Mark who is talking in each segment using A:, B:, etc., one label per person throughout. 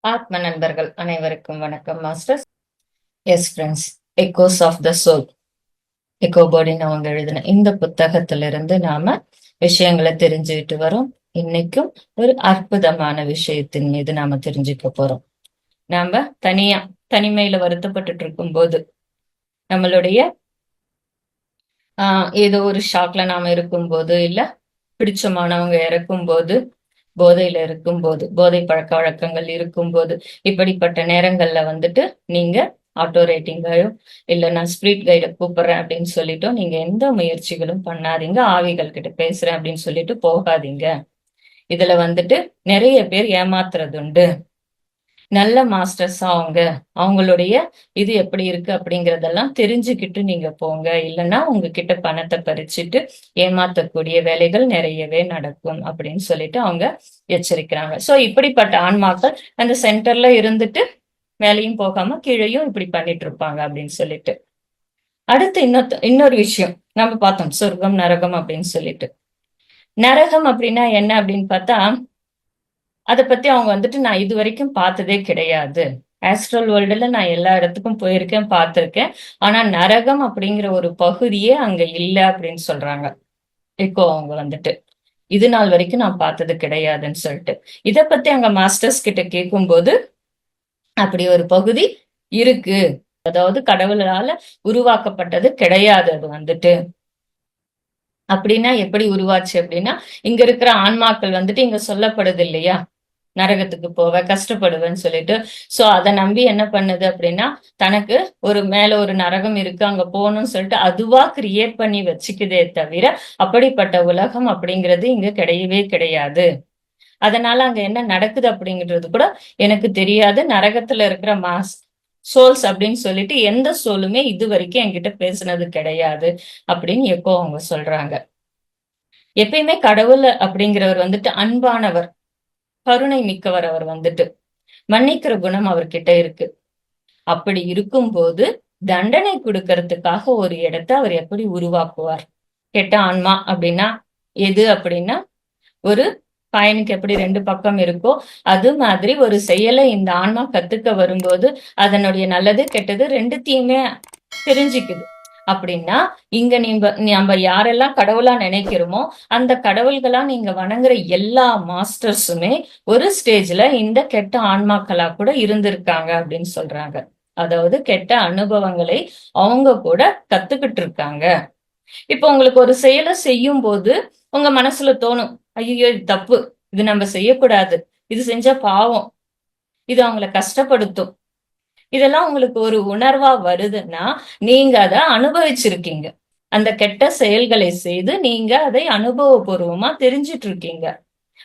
A: ஆத்ம நண்பர்கள் அனைவருக்கும் வணக்கம் masters. Yes friends echoes of the soul echo போர்டின் அவங்க எழுதின இந்த புத்தகத்திலிருந்து நாம விஷயங்களை தெரிஞ்சுக்கிட்டு வரோம். இன்னைக்கும் ஒரு அற்புதமான விஷயத்தின் மீது நாம தெரிஞ்சுக்க போறோம். நாம தனியா தனிமையில வருத்தப்பட்டுட்டு இருக்கும் போது நம்மளுடைய ஆஹ் ஏதோ ஒரு ஷாக்ல நாம இருக்கும்போது இல்ல பிடிச்சமானவங்க இறக்கும் போது போதையில இருக்கும்போது போதை பழக்க வழக்கங்கள் இருக்கும்போது இப்படிப்பட்ட நேரங்கள்ல வந்துட்டு நீங்க ஆட்டோ ரேட்டிங்கையோ இல்ல நான் ஸ்பிரிட் கைட கூப்பிடுறேன் அப்படின்னு சொல்லிட்டோ நீங்க எந்த முயற்சிகளும் பண்ணாதீங்க. ஆவிகள் கிட்ட பேசுறேன் அப்படின்னு சொல்லிட்டு போகாதீங்க. இதுல வந்துட்டு நிறைய பேர் ஏமாத்துறது உண்டு நல்ல மாஸ்டர்ஸ் அவங்க அவங்களுடைய இது எப்படி இருக்கு அப்படிங்கறதெல்லாம் தெரிஞ்சுக்கிட்டு நீங்க போங்க. இல்லைன்னா உங்ககிட்ட பணத்தை பறிச்சுட்டு ஏமாத்தக்கூடிய வேலைகள் நிறையவே நடக்கும் அப்படின்னு சொல்லிட்டு அவங்க எச்சரிக்கிறாங்க. சோ இப்படிப்பட்ட ஆன்மாக்கள் அந்த சென்டர்ல இருந்துட்டு வேலையும் போகாம கீழையும் இப்படி பண்ணிட்டு இருப்பாங்க அப்படின்னு சொல்லிட்டு. அடுத்து இன்னொரு இன்னொரு விஷயம். நம்ம பார்த்தோம் சொர்க்கம் நரகம் அப்படின்னு சொல்லிட்டு. நரகம் அப்படின்னா என்ன அப்படின்னு பார்த்தா அதை பத்தி அவங்க வந்துட்டு நான் இது வரைக்கும் பார்த்ததே கிடையாது. ஆஸ்ட்ரல் வேர்ல்டுல நான் எல்லா இடத்துக்கும் போயிருக்கேன் பார்த்துருக்கேன். ஆனா நரகம் அப்படிங்கிற ஒரு பகுதியே அங்க இல்லை அப்படின்னு சொல்றாங்க. இப்போ அவங்க வந்துட்டு. இது நாள் வரைக்கும் நான் பார்த்தது கிடையாதுன்னு சொல்லிட்டு. இதை பத்தி அங்க மாஸ்டர்ஸ் கிட்ட கேட்கும்போது அப்படி ஒரு பகுதி இருக்கு. அதாவது கடவுளால உருவாக்கப்பட்டது கிடையாது அது வந்துட்டு. அப்படின்னா எப்படி உருவாச்சு அப்படின்னா இங்க இருக்கிற ஆன்மாக்கள் வந்துட்டு இங்க சொல்லப்படுது இல்லையா? நரகத்துக்கு போவ கஷ்டப்படுவேன்னு சொல்லிட்டு. சோ அதை நம்பி என்ன பண்ணுது அப்படின்னா தனக்கு ஒரு மேல ஒரு நரகம் இருக்கு அங்க போகணும்னு சொல்லிட்டு அதுவா கிரியேட் பண்ணி வச்சுக்குதே தவிர அப்படிப்பட்ட உலகம் அப்படிங்கிறது இங்க கிடையவே கிடையாது. அதனால அங்க என்ன நடக்குது அப்படிங்கிறது கூட எனக்கு தெரியாது. நரகத்துல இருக்கிற மாஸ் சோல்ஸ் அப்படின்னு சொல்லிட்டு எந்த சோலுமே இது வரைக்கும் என்கிட்ட பேசுனது கிடையாது அப்படின்னு எப்போ அவங்க சொல்றாங்க. எப்பயுமே கடவுள் அப்படிங்கிறவர் வந்துட்டு அன்பானவர். கருணை மிக்கவர் அவர் வந்துட்டு. மன்னிக்கிற குணம் அவர்கிட்ட இருக்கு. அப்படி இருக்கும்போது தண்டனை கொடுக்கறதுக்காக ஒரு இடத்த அவர் எப்படி உருவாக்குவார்? கெட்ட ஆன்மா அப்படின்னா எது அப்படின்னா ஒரு பயனுக்கு எப்படி ரெண்டு பக்கம் இருக்கோ அது மாதிரி ஒரு செயலை இந்த ஆன்மா கத்துக்க வரும்போது அதனுடைய நல்லது கெட்டது ரெண்டுத்தையுமே தெரிஞ்சுக்குது. அப்படின்னா இங்க நீங்க நம்ம யாரெல்லாம் கடவுளா நினைக்கிறோமோ அந்த கடவுள்களா நீங்க வணங்குற எல்லா மாஸ்டர்ஸுமே ஒரு ஸ்டேஜ்ல இந்த கெட்ட ஆன்மாக்களா கூட இருந்திருக்காங்க அப்படின்னு சொல்றாங்க. அதாவது கெட்ட அனுபவங்களை அவங்க கூட கத்துக்கிட்டு இருக்காங்க இப்ப உங்களுக்கு ஒரு செயலை செய்யும் போது உங்க மனசுல தோணும் ஐயோ இது தப்பு இது நம்ம செய்யக்கூடாது இது செஞ்சா பாவம் இது அவங்கள கஷ்டப்படுத்தும். இதெல்லாம் உங்களுக்கு ஒரு உணர்வா வருதுன்னா நீங்க அதை அனுபவிச்சிருக்கீங்க. அந்த கெட்ட செயல்களை செய்து நீங்க அதை அனுபவபூர்வமா தெரிஞ்சிட்டு இருக்கீங்க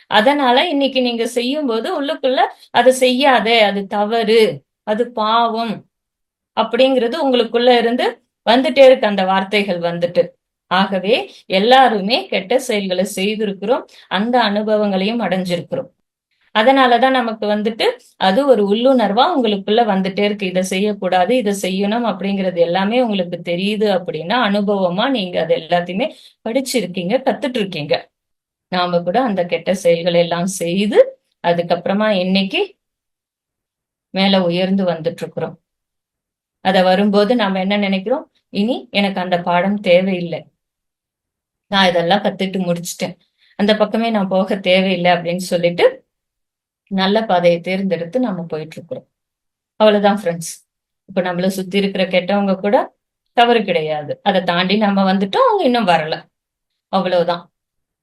A: அதனால இன்னைக்கு நீங்க செய்யும் போது உள்ளுக்குள்ள அதை செய்யாதே அது தவறு அது பாவம் அப்படிங்கிறது உங்களுக்குள்ள இருந்து வந்துட்டே இருக்கு. அந்த வார்த்தைகள் வந்துட்டு. ஆகவே எல்லாருமே கெட்ட செயல்களை செய்திருக்கிறோம். அந்த அனுபவங்களையும் அடைஞ்சிருக்கிறோம். அதனாலதான் நமக்கு வந்துட்டு அது ஒரு உள்ளுணர்வா உங்களுக்குள்ள வந்துட்டே இருக்கு. இதை செய்யக்கூடாது இதை செய்யணும் அப்படிங்கிறது எல்லாமே உங்களுக்கு தெரியுது அப்படின்னா அனுபவமா நீங்க அது எல்லாத்தையுமே படிச்சிருக்கீங்க கத்துட்டு இருக்கீங்க நாம கூட அந்த கெட்ட செயல்களை எல்லாம் செய்து அதுக்கப்புறமா இன்னைக்கு மேல உயர்ந்து வந்துட்டு இருக்கிறோம் அத வரும்போது நாம என்ன நினைக்கிறோம்? இனி எனக்கு அந்த பாடம் தேவையில்லை. நான் இதெல்லாம் கத்துட்டு முடிச்சிட்டேன். அந்த பக்கமே நான் போக தேவையில்லை அப்படின்னு சொல்லிட்டு நல்ல பாதையை தேர்ந்தெடுத்து நம்ம போயிட்டு இருக்கிறோம் அவ்வளவுதான் ஃப்ரெண்ட்ஸ் இப்ப நம்மள சுத்தி இருக்கிற கெட்டவங்க கூட தவறு கிடையாது. அதை தாண்டி நம்ம வந்துட்டோம் அவங்க இன்னும் வரல. அவ்வளவுதான்.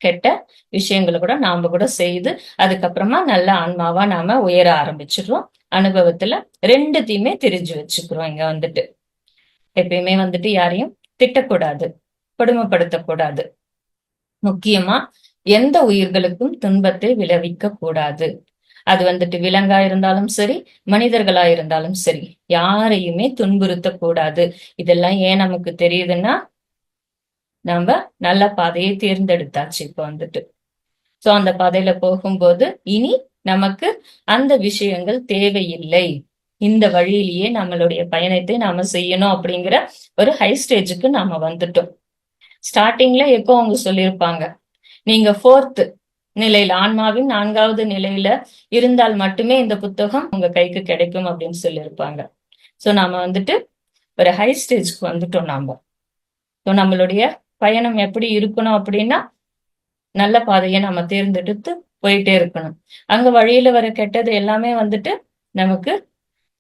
A: கெட்ட விஷயங்களை கூட நாம கூட செய்து அதுக்கப்புறமா நல்ல ஆன்மாவா நாம உயர ஆரம்பிச்சிடுறோம். அனுபவத்துல ரெண்டுத்தையுமே தெரிஞ்சு வச்சுக்கிறோம் இங்க வந்துட்டு. எப்பயுமே வந்துட்டு யாரையும் திட்டக்கூடாது கொடுமைப்படுத்தக்கூடாது. முக்கியமா எந்த உயிர்களுக்கும் துன்பத்தை விளைவிக்க கூடாது அது வந்துட்டு விலங்கா இருந்தாலும் சரி மனிதர்களா இருந்தாலும் சரி யாரையுமே துன்புறுத்த கூடாது இதெல்லாம் ஏன் நமக்கு தெரியுதுன்னா நம்ம நல்ல பாதையை தேர்ந்தெடுத்தாச்சு இப்ப வந்துட்டு. சோ அந்த பாதையில போகும்போது இனி நமக்கு அந்த விஷயங்கள் தேவையில்லை. இந்த வழியிலேயே நம்மளுடைய பயணத்தை நாம செய்யணும் அப்படிங்கிற ஒரு ஹை ஸ்டேஜுக்கு நாம வந்துட்டோம். ஸ்டார்டிங்ல எப்போ அவங்க சொல்லியிருப்பாங்க? நீங்க ஃபோர்த்து நிலையில ஆன்மாவின் நான்காவது நிலையில இருந்தால் மட்டுமே இந்த புத்தகம் உங்க கைக்கு கிடைக்கும் அப்படின்னு சொல்லியிருப்பாங்க. ஸோ நாம வந்துட்டு ஒரு ஹை ஸ்டேஜ்க்கு வந்துட்டோம் நாம. ஸோ நம்மளுடைய பயணம் எப்படி இருக்கணும் அப்படின்னா நல்ல பாதையை நம்ம தேர்ந்தெடுத்து போயிட்டே இருக்கணும். அங்க வழியில வர கெட்டது எல்லாமே வந்துட்டு நமக்கு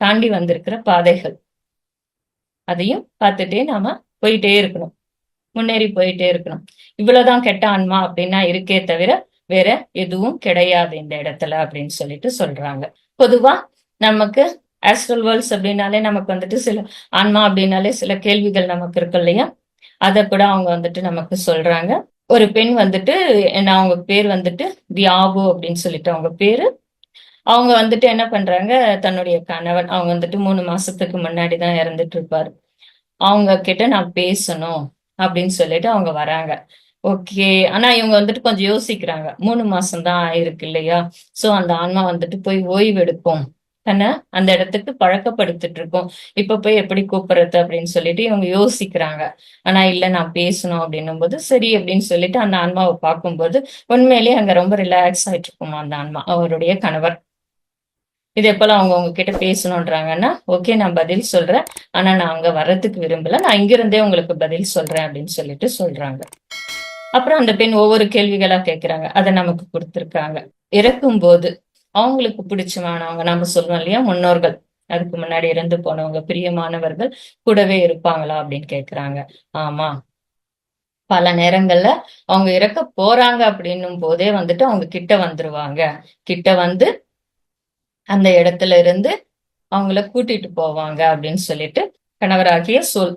A: தாண்டி வந்திருக்கிற பாதைகள். அதையும் பார்த்துட்டே நாம போயிட்டே இருக்கணும். முன்னேறி போயிட்டே இருக்கணும். இவ்வளவுதான் கெட்ட ஆன்மா அப்படின்னா இருக்கே தவிர வேற எதுவும் கிடையாது இந்த இடத்துல அப்படின்னு சொல்லிட்டு சொல்றாங்க. பொதுவா நமக்கு ஆஸ்ட்ரல் வேர்ல்ஸ் அப்படின்னாலே நமக்கு வந்துட்டு சில ஆன்மா அப்படின்னாலே சில கேள்விகள் நமக்கு இருக்கு இல்லையா? அதை கூட அவங்க வந்துட்டு நமக்கு சொல்றாங்க. ஒரு பெண் வந்துட்டு என்ன அவங்க பேர் வந்துட்டு தியாபு அப்படின்னு சொல்லிட்டு அவங்க பேரு. அவங்க வந்துட்டு என்ன பண்றாங்க? தன்னுடைய கணவன் அவங்க வந்துட்டு மூணு மாசத்துக்கு முன்னாடி தான் இறந்துட்டு இருப்பாரு. அவங்க கிட்ட நான் பேசணும் அப்படின்னு சொல்லிட்டு அவங்க வராங்க. ஓகே ஆனா இவங்க வந்துட்டு கொஞ்சம் யோசிக்கிறாங்க. மூணு மாசம் தான் ஆயிருக்கு இல்லையா? சோ அந்த ஆன்மா வந்துட்டு போய் ஓய்வு எடுக்கும். தன்னை அந்த இடத்துக்கு பழக்கப்படுத்திட்டு இருக்கோம். இப்ப போய் எப்படி கூப்பிடுறது அப்படின்னு சொல்லிட்டு இவங்க யோசிக்கிறாங்க. ஆனா இல்ல நான் பேசணும் அப்படின்னும் போது சரி அப்படின்னு சொல்லிட்டு அந்த ஆன்மாவை பார்க்கும்போது உண்மையிலேயே அங்க ரொம்ப ரிலாக்ஸ் ஆயிட்டு இருக்குமா அந்த ஆன்மா? அவருடைய கணவர். இது எப்பெல்லாம் அவங்க உங்ககிட்ட பேசணுன்றாங்கன்னா ஓகே நான் பதில் சொல்றேன். ஆனா நான் அங்க வர்றதுக்கு விரும்பல. நான் இங்கிருந்தே உங்களுக்கு பதில் சொல்றேன் அப்படின்னு சொல்லிட்டு சொல்றாங்க. அப்புறம் அந்த பெண் ஒவ்வொரு கேள்விகளா கேட்கிறாங்க அதை நமக்கு கொடுத்துருக்காங்க. இறக்கும் போது அவங்களுக்கு பிடிச்சமானவங்க நம்ம சொல்லுவோம் இல்லையா முன்னோர்கள். அதுக்கு முன்னாடி இறந்து போனவங்க பிரியமானவர்கள் கூடவே இருப்பாங்களா அப்படின்னு கேக்குறாங்க. ஆமா. பல நேரங்கள்ல அவங்க இறக்க போறாங்க அப்படின்னும் போதே வந்துட்டு அவங்க கிட்ட வந்துருவாங்க. கிட்ட வந்து அந்த இடத்துல இருந்து அவங்கள கூட்டிட்டு போவாங்க அப்படின்னு சொல்லிட்டு கணவராகிய சொல்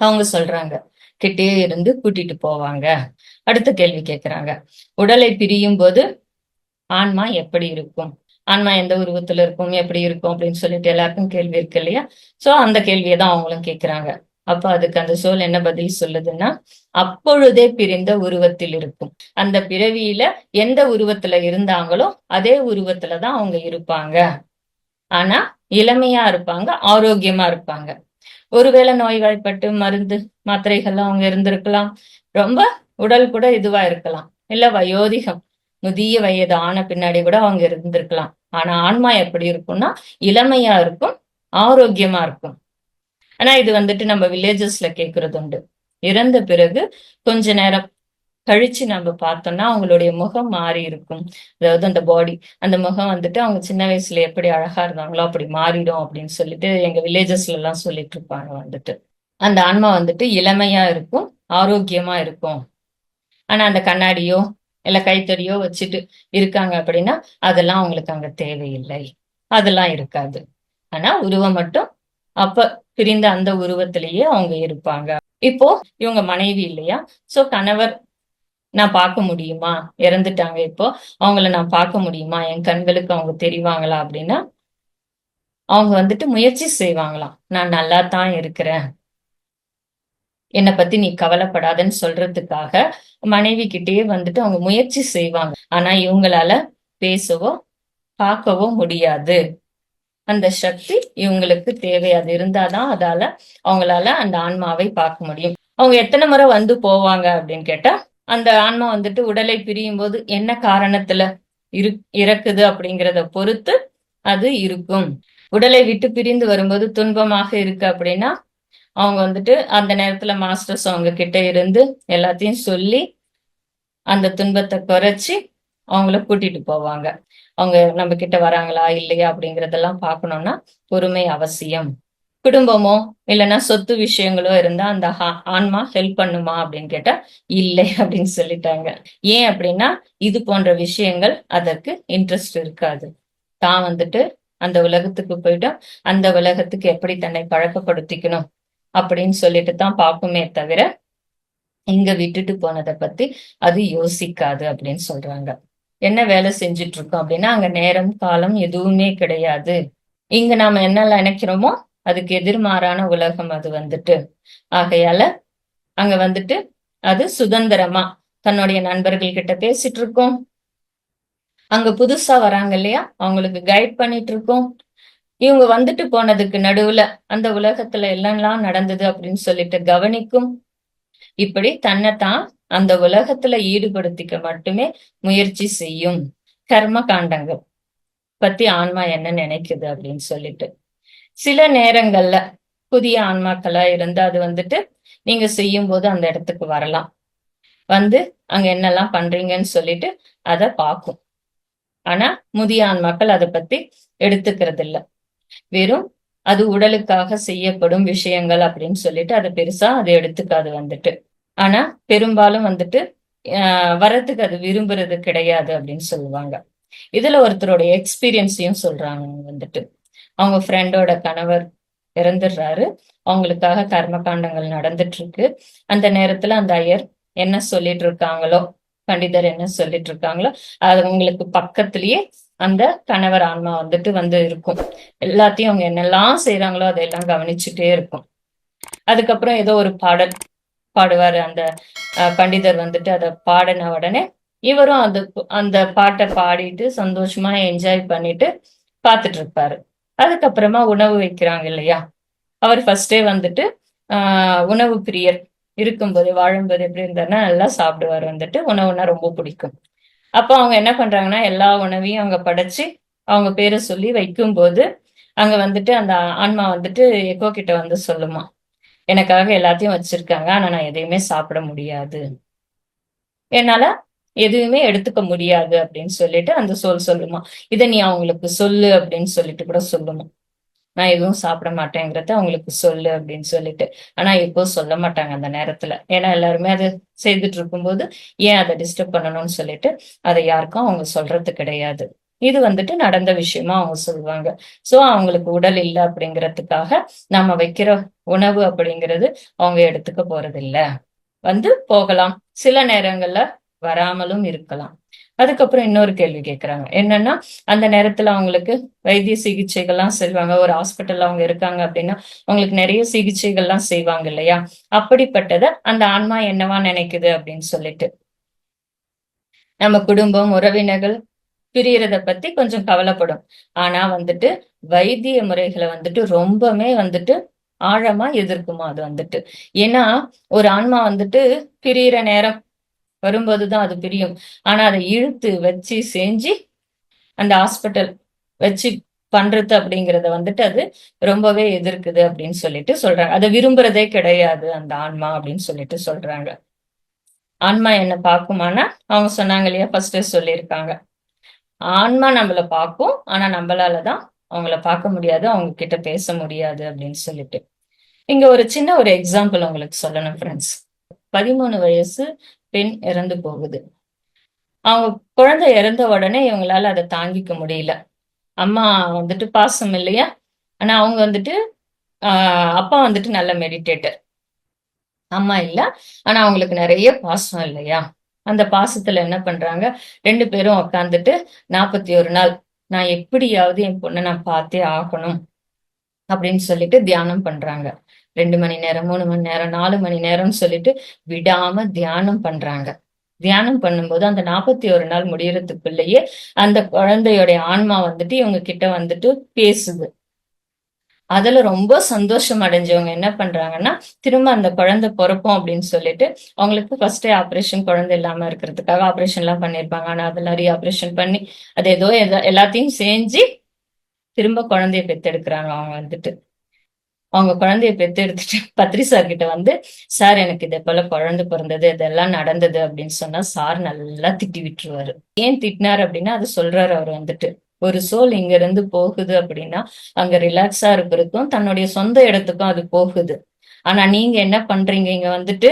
A: அவங்க சொல்றாங்க. கிட்டே இருந்து கூட்டிட்டு போவாங்க. அடுத்த கேள்வி கேட்கிறாங்க உடலை பிரியும் போது ஆன்மா எப்படி இருக்கும்? ஆன்மா எந்த உருவத்துல இருக்கும்? எப்படி இருக்கும்? அப்படின்னு சொல்லிட்டு எல்லாருக்கும் கேள்வி இருக்கு இல்லையா? சோ அந்த கேள்வியை தான் அவங்களும் கேட்கிறாங்க அப்ப அதுக்கு அந்த சோல் என்ன பதில் சொல்லுதுன்னா அப்பொழுதே பிரிந்த உருவத்தில் இருக்கும். அந்த பிறவியில எந்த உருவத்துல இருந்தாங்களோ அதே உருவத்துலதான் அவங்க இருப்பாங்க. ஆனா இளமையா இருப்பாங்க ஆரோக்கியமா இருப்பாங்க. ஒருவேளை நோய்வாய்ப்பட்டு மருந்து மாத்திரைகள்லாம் அவங்க இருந்திருக்கலாம். ரொம்ப உடல் கூட இதுவா இருக்கலாம். இல்ல வயோதிகம் முதிய வயது ஆன பின்னாடி கூட அவங்க இருந்திருக்கலாம். ஆனா ஆன்மா எப்படி இருக்கும்னா இளமையா இருக்கும் ஆரோக்கியமா இருக்கும். ஆனா இது வந்துட்டு நம்ம வில்லேஜஸ்ல கேக்குறது உண்டு இறந்த பிறகு கொஞ்ச நேரம் கழிச்சு நம்ம பார்த்தோம்னா அவங்களுடைய முகம் மாறி இருக்கும். அதாவது அந்த பாடி அந்த முகம் வந்துட்டு அவங்க சின்ன வயசுல எப்படி அழகா இருந்தாங்களோ அப்படி மாறிடும் அப்படின்னு சொல்லிட்டு எங்க வில்லேஜஸ்ல எல்லாம் சொல்லிட்டு இருப்பாங்க வந்துட்டு. அந்த ஆன்மா வந்துட்டு இளமையா இருக்கும் ஆரோக்கியமா இருக்கும். ஆனா அந்த கண்ணாடியோ இல்ல கைத்தறியோ வச்சுட்டு இருக்காங்க அப்படின்னா அதெல்லாம் அவங்களுக்கு அங்க தேவையில்லை. அதெல்லாம் இருக்காது. ஆனா உருவம் மட்டும் அப்ப பிரிந்த அந்த உருவத்திலேயே அவங்க இருப்பாங்க. இப்போ இவங்க மனைவி இல்லையா? சோ கணவர் நான் பார்க்க முடியுமா? இறந்துட்டாங்க இப்போ. அவங்கள நான் பார்க்க முடியுமா? என் கண்களுக்கு அவங்க தெரிவாங்களா அப்படின்னா அவங்க வந்துட்டு முயற்சி செய்வாங்களாம். நான் நல்லா தான் இருக்கிறேன். என்னை பத்தி நீ கவலைப்படாதன்னு சொல்றதுக்காக மனைவி கிட்டேயே வந்துட்டு அவங்க முயற்சி செய்வாங்க. ஆனா இவங்களால பேசவோ பார்க்கவோ முடியாது. அந்த சக்தி இவங்களுக்கு தேவை. அது இருந்தாதான் அதால அவங்களால அந்த ஆன்மாவை பார்க்க முடியும். அவங்க எத்தனை முறை வந்து போவாங்க அப்படின்னு கேட்டா அந்த ஆன்மா வந்துட்டு உடலை பிரியும் போது என்ன காரணத்துல இரு இறக்குது அப்படிங்கிறத பொறுத்து அது இருக்கும். உடலை விட்டு பிரிந்து வரும்போது துன்பமாக இருக்கு அப்படின்னா அவங்க வந்துட்டு அந்த நேரத்துல மாஸ்டர்ஸ் அவங்க கிட்ட இருந்து எல்லாத்தையும் சொல்லி அந்த துன்பத்தை குறைச்சி அவங்கள கூட்டிட்டு போவாங்க. அவங்க நம்ம கிட்ட வராங்களா இல்லையா அப்படிங்கறதெல்லாம் பார்க்கணும்னா பொறுமை அவசியம். குடும்பமோ இல்லைன்னா சொத்து விஷயங்களோ இருந்தா அந்த ஆன்மா ஹெல்ப் பண்ணுமா அப்படின்னு கேட்டா இல்லை அப்படின்னு சொல்லிட்டாங்க. ஏன் அப்படின்னா இது போன்ற விஷயங்கள் அதற்கு இன்ட்ரெஸ்ட் இருக்காது. தான் வந்துட்டு அந்த உலகத்துக்கு போயிட்டோம். அந்த உலகத்துக்கு எப்படி தன்னை பழக்கப்படுத்திக்கணும் அப்படின்னு சொல்லிட்டு தான் பார்க்குமே தவிர இங்க விட்டுட்டு போனதை பத்தி அது யோசிக்காது அப்படின்னு சொல்றாங்க. என்ன வேலை செஞ்சுட்டு இருக்கோம் அப்படின்னா அங்க நேரம் காலம் எதுவுமே கிடையாது. இங்க நாம என்ன நினைக்கிறோமோ அதுக்கு எதிர்மாறான உலகம் அது வந்துட்டு. ஆகையால அங்க வந்துட்டு அது சுதந்திரமா தன்னுடைய நண்பர்கள் கிட்ட பேசிட்டு இருக்கோம். அங்க புதுசா வராங்க இல்லையா? அவங்களுக்கு கைட் பண்ணிட்டு இருக்கோம். இவங்க வந்துட்டு போனதுக்கு நடுவுல அந்த உலகத்துல எல்லாம் நடந்தது அப்படின்னு சொல்லிட்டு கவனிக்கும். இப்படி தன்னைத்தான் அந்த உலகத்துல ஈடுபடுத்திக்க மட்டுமே முயற்சி செய்யும். கர்ம காண்டங்கள் பத்தி ஆன்மா என்ன நினைக்குது அப்படின்னு சொல்லிட்டு. சில நேரங்கள்ல புதிய ஆன்மாக்களா இருந்து அது வந்துட்டு நீங்க செய்யும் போது அந்த இடத்துக்கு வரலாம். வந்து அங்க என்னெல்லாம் பண்றீங்கன்னு சொல்லிட்டு அதை பார்க்கும். ஆனா முதிய ஆன்மாக்கள் அதை பத்தி எடுத்துக்கிறது இல்ல வெறும் அது உடலுக்காக செய்யப்படும் விஷயங்கள் அப்படின்னு சொல்லிட்டு அதை பெருசா அதை எடுத்துக்காது வந்துட்டு. ஆனா பெரும்பாலும் வந்துட்டு ஆஹ் வரத்துக்கு அது விரும்புறது கிடையாது அப்படின்னு சொல்லுவாங்க. இதுல ஒருத்தரோட எக்ஸ்பீரியன்ஸையும் சொல்றாங்க வந்துட்டு. அவங்க ஃப்ரெண்டோட கணவர் இறந்துடுறாரு. அவங்களுக்காக கர்ம காண்டங்கள் நடந்துட்டு இருக்கு அந்த நேரத்துல அந்த ஐயர் என்ன சொல்லிட்டு இருக்காங்களோ பண்டிதர் என்ன சொல்லிட்டு இருக்காங்களோ அது உங்களுக்கு பக்கத்திலேயே அந்த கணவர் ஆன்மா வந்துட்டு வந்து இருக்கும். எல்லாத்தையும் அவங்க என்னெல்லாம் செய்யறாங்களோ அதையெல்லாம் கவனிச்சுட்டே இருக்கும். அதுக்கப்புறம் ஏதோ ஒரு பாடல் பாடுவாரு அந்த பண்டிதர் வந்துட்டு அதை பாடின உடனே இவரும் அது அந்த பாட்டை பாடிட்டு சந்தோஷமா என்ஜாய் பண்ணிட்டு பாத்துட்டு இருப்பாரு அதுக்கப்புறமா உணவு வைக்கிறாங்க இல்லையா? அவர் ஃபர்ஸ்டே வந்துட்டு ஆஹ் உணவு பிரியர் இருக்கும்போது வாழும்போது எப்படி இருந்தாருன்னா நல்லா சாப்பிடுவார் வந்துட்டு. உணவுனா ரொம்ப பிடிக்கும். அப்போ அவங்க என்ன பண்றாங்கன்னா எல்லா உணவையும் அவங்க படைச்சு அவங்க பேரை சொல்லி வைக்கும்போது அங்க வந்துட்டு அந்த ஆன்மா வந்துட்டு எக்கோ கிட்ட வந்து சொல்லுமா எனக்காக எல்லாத்தையும் வச்சிருக்காங்க ஆனா நான் எதையுமே சாப்பிட முடியாது. என்னால எதுவுமே எடுத்துக்க முடியாது அப்படின்னு சொல்லிட்டு அந்த சொல் சொல்லுமா. இதை நீ அவங்களுக்கு சொல்லு அப்படின்னு சொல்லிட்டு கூட சொல்லுமா. நான் எதுவும் சாப்பிட மாட்டேங்கிறத அவங்களுக்கு சொல்லு அப்படின்னு சொல்லிட்டு. ஆனா இப்போ சொல்ல மாட்டாங்க அந்த நேரத்துல. ஏன்னா எல்லாருமே அதை செய்துட்டு இருக்கும்போது ஏன் அதை டிஸ்டர்ப் பண்ணணும்னு சொல்லிட்டு அதை யாருக்கும் அவங்க சொல்றது கிடையாது. இது வந்துட்டு நடந்த விஷயமா அவங்க சொல்லுவாங்க. சோ அவங்களுக்கு உடல் இல்லை அப்படிங்கிறதுக்காக நம்ம வைக்கிற உணவு அப்படிங்கிறது அவங்க எடுத்துக்க போறது இல்ல வந்து போகலாம். சில நேரங்கள்ல வராமலும் இருக்கலாம். அதுக்கப்புறம் இன்னொரு கேள்வி கேட்கறாங்க என்னன்னா அந்த நேரத்துல அவங்களுக்கு வைத்திய சிகிச்சைகள்லாம் செய்வாங்க. ஒரு ஹாஸ்பிட்டல்ல அவங்க இருக்காங்க அப்படின்னா அவங்களுக்கு நிறைய சிகிச்சைகள்லாம் செய்வாங்க இல்லையா? அப்படிப்பட்டதை அந்த ஆன்மா என்னவா நினைக்குது அப்படின்னு சொல்லிட்டு. நம்ம குடும்பம் உறவினர்கள் பிரியறத பத்தி கொஞ்சம் கவலைப்படும். ஆனா வந்துட்டு வைத்திய முறைகளை வந்துட்டு ரொம்பவே வந்துட்டு ஆழமா எதிர்க்குமா அது வந்துட்டு. ஏன்னா ஒரு ஆன்மா வந்துட்டு பிரியிற நேரம் வரும்போதுதான் அது பிரியும். ஆனா அதை இழுத்து வச்சு செஞ்சு அந்த ஹாஸ்பிட்டல் வச்சு பண்றது அப்படிங்கறத வந்துட்டு அது ரொம்பவே எதிர்க்குது அப்படின்னு சொல்லிட்டு சொல்றாங்க. அதை விரும்புறதே கிடையாது அந்த ஆன்மா அப்படின்னு சொல்லிட்டு சொல்றாங்க. ஆன்மா என்ன பார்க்குமானா அவங்க சொன்னாங்க இல்லையா ஃபர்ஸ்ட் சொல்லியிருக்காங்க. ஆன்மா நம்மள பார்க்கும் ஆனா நம்மளாலதான் அவங்கள பார்க்க முடியாது அவங்க கிட்ட பேச முடியாது அப்படின்னு சொல்லிட்டு. இங்க ஒரு சின்ன ஒரு எக்ஸாம்பிள் உங்களுக்கு சொல்லணும் ஃப்ரெண்ட்ஸ் பதிமூணு வயசு பெண் இறந்து போகுது. அவங்க குழந்தை இறந்த உடனே இவங்களால அதை தாங்கிக்க முடியல. அம்மா வந்துட்டு பாசம் இல்லையா? ஆனா அவங்க வந்துட்டு ஆஹ் அப்பா வந்துட்டு நல்ல மெடிடேட்டர் அம்மா இல்ல. ஆனா அவங்களுக்கு நிறைய பாசம் இல்லையா? அந்த பாசத்துல என்ன பண்றாங்க? ரெண்டு பேரும் உக்காந்துட்டு நாற்பத்தி ஒரு நாள் நான் எப்படியாவது என் பொண்ணை நான் பார்த்தே ஆகணும். அப்படின்னு சொல்லிட்டு தியானம் பண்றாங்க. ரெண்டு மணி நேரம் மூணு மணி நேரம் நாலு மணி நேரம்னு சொல்லிட்டு விடாம தியானம் பண்றாங்க. தியானம் பண்ணும்போது அந்த நாற்பத்தி ஒரு நாள் முடியறதுக்குள்ளேயே அந்த குழந்தையோடைய ஆன்மா வந்துட்டு இவங்க கிட்ட வந்துட்டு பேசுது. அதுல ரொம்ப சந்தோஷம் அடைஞ்சவங்க என்ன பண்றாங்கன்னா திரும்ப அந்த குழந்தை பிறப்போம் அப்படின்னு சொல்லிட்டு அவங்களுக்கு ஃபர்ஸ்டே ஆப்ரேஷன் குழந்தை இல்லாம இருக்கிறதுக்காக ஆப்ரேஷன் எல்லாம் பண்ணிருப்பாங்க ஆனா அதெல்லாம் ரீ ஆப்ரேஷன் பண்ணி அது ஏதோ எல்லாத்தையும் செஞ்சு திரும்ப குழந்தைய பெத்தெடுக்கிறாங்க அவங்க வந்துட்டு. அவங்க குழந்தைய பெத்து எடுத்துட்டு பத்ரி சார் கிட்ட வந்து சார் எனக்கு இதே போல குழந்தை பிறந்தது இதெல்லாம் நடந்தது அப்படின்னு சொன்னா சார் நல்லா திட்டி விட்டுருவாரு. ஏன் திட்டினார் அப்படின்னா அது சொல்றாரு அவர் வந்துட்டு. ஒரு சோல் இங்க இருந்து போகுது அப்படின்னா அங்க ரிலாக்ஸா இருக்கிறதுக்கும் தன்னுடைய சொந்த இடத்துக்கும் அது போகுது. ஆனா நீங்க என்ன பண்றீங்க? இங்க வந்துட்டு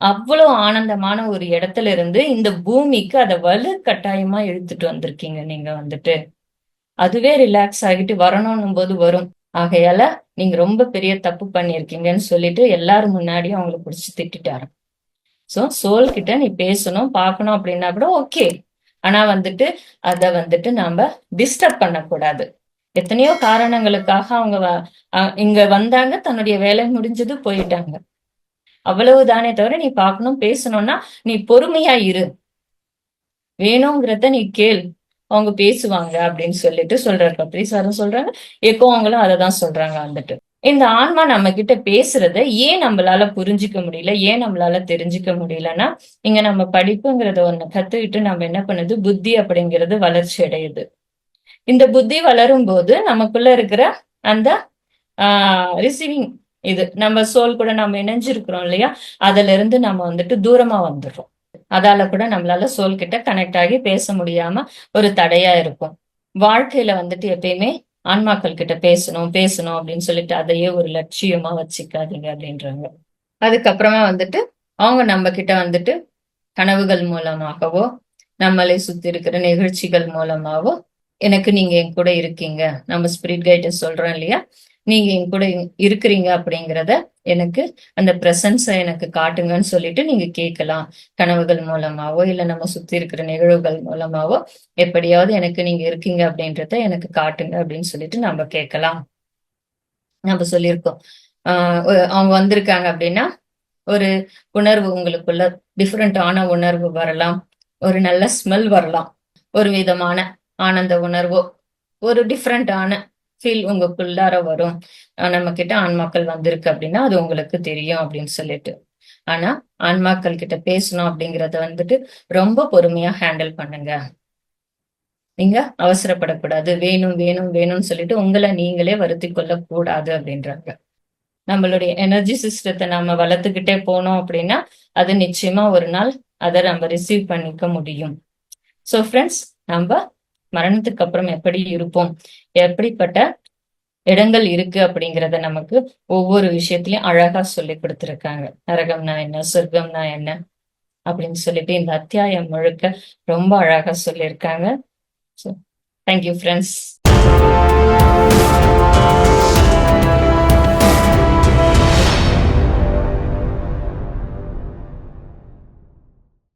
A: அவ்வளவு ஆனந்தமான ஒரு இடத்துல இருந்து இந்த பூமிக்கு அதை வலு கட்டாயமா இழுத்துட்டு வந்திருக்கீங்க நீங்க வந்துட்டு. அதுவே ரிலாக்ஸ் ஆகிட்டு வரணும்னும் போது வரும். ஆகையால நீங்க ரொம்ப பெரிய தப்பு பண்ணியிருக்கீங்கன்னு சொல்லிட்டு எல்லாரும் முன்னாடியும் அவங்கள பிடிச்சி திட்டாரு சோ சோல் கிட்ட நீ பேசணும் பார்க்கணும் அப்படின்னா கூட ஓகே ஆனா வந்துட்டு அத வந்துட்டு நாம டிஸ்டர்ப் பண்ணக்கூடாது. எத்தனையோ காரணங்களுக்காக அவங்க இங்க வந்தாங்க தன்னுடைய வேலை முடிஞ்சது போயிட்டாங்க. அவ்வளவுதானே தவிர நீ பார்க்கணும் பேசணும்னா நீ பொறுமையா இரு. வேணுங்கிறத நீ கேள். அவங்க பேசுவாங்க அப்படின்னு சொல்லிட்டு சொல்றாரு. பத்ரி சாரும் சொல்றாங்க எக்கோ அவங்களும் அதை தான் சொல்றாங்க வந்துட்டு. இந்த ஆன்மா நம்ம கிட்ட பேசுறத ஏன் நம்மளால புரிஞ்சுக்க முடியல? ஏன் நம்மளால தெரிஞ்சுக்க முடியலன்னா இங்க நம்ம படிப்புங்கிறத ஒண்ணு கத்துக்கிட்டு நம்ம என்ன பண்ணுது? புத்தி அப்படிங்கிறது வளர்ச்சி அடையுது. இந்த புத்தி வளரும் போது நமக்குள்ள இருக்கிற அந்த ஆஹ் ரிசீவிங் இது. நம்ம சோல் கூட நம்ம இணைஞ்சிருக்கிறோம் இல்லையா? அதுல இருந்து நம்ம வந்துட்டு தூரமா வந்துடுறோம். அதால கூட நம்மளால சோல் கிட்ட கனெக்ட் ஆகி பேச முடியாம ஒரு தடையா இருக்கும். வாழ்க்கையில வந்துட்டு எப்பயுமே ஆன்மாக்கள் கிட்ட பேசணும் பேசணும் அப்படின்னு சொல்லிட்டு அதையே ஒரு லட்சியமா வச்சுக்காதீங்க அப்படின்றாங்க. அதுக்கப்புறமா வந்துட்டு அவங்க நம்ம கிட்ட வந்துட்டு கனவுகள் மூலமாகவோ நம்மளை சுத்தி இருக்கிற நிகழ்ச்சிகள் மூலமாவோ எனக்கு நீங்க என் கூட இருக்கீங்க. நம்ம ஸ்பிரிட் கைட சொல்றோம் இல்லையா? நீங்க என் கூட இருக்கிறீங்க அப்படிங்கிறத எனக்கு அந்த பிரசன்ஸை எனக்கு காட்டுங்கன்னு சொல்லிட்டு நீங்க கேட்கலாம். கனவுகள் மூலமாவோ இல்ல நம்ம சுத்தி இருக்கிற நிகழ்வுகள் மூலமாவோ எப்படியாவது எனக்கு நீங்க இருக்கீங்க அப்படின்றத எனக்கு காட்டுங்க அப்படின்னு சொல்லிட்டு நம்ம கேட்கலாம். நம்ம சொல்லியிருக்கோம். ஆஹ் அவங்க வந்திருக்காங்க அப்படின்னா ஒரு உணர்வு உங்களுக்குள்ள டிஃப்ரெண்டான உணர்வு வரலாம். ஒரு நல்ல ஸ்மெல் வரலாம். ஒரு விதமான ஆனந்த உணர்வோ ஒரு டிஃப்ரெண்டான ஃபீல் உங்களுக்குள்ளார வரும். நம்ம கிட்ட ஆன்மாக்கள் வந்திருக்கு அப்படின்னா அது உங்களுக்கு தெரியும் அப்படின்னு சொல்லிட்டு. ஆனா ஆன்மாக்கள் கிட்ட பேசணும் அப்படிங்கறத வந்துட்டு ரொம்ப பொறுமையா ஹேண்டில் பண்ணுங்க. நீங்க அவசரப்படக்கூடாது. வேணும் வேணும் வேணும்னு சொல்லிட்டு உங்களை நீங்களே வருத்தி கொள்ள கூடாது அப்படின்றாங்க. நம்மளுடைய எனர்ஜி சிஸ்டத்தை நாம வளர்த்துக்கிட்டே போனோம் அப்படின்னா அது நிச்சயமா ஒரு நாள் அதை நம்ம ரிசீவ் பண்ணிக்க முடியும். ஸோ ஃப்ரெண்ட்ஸ் நம்ம மரணத்துக்கு அப்புறம் எப்படி இருப்போம்? எப்படிப்பட்ட இடங்கள் இருக்கு அப்படிங்கிறத நமக்கு ஒவ்வொரு விஷயத்திலயும் அழகா சொல்லி கொடுத்துருக்காங்க. நரகம்னா என்ன சொர்க்கம்னா என்ன அப்படின்னு சொல்லிட்டு இந்த அத்தியாயம் முழுக்க ரொம்ப அழகா சொல்லியிருக்காங்க. So thank you friends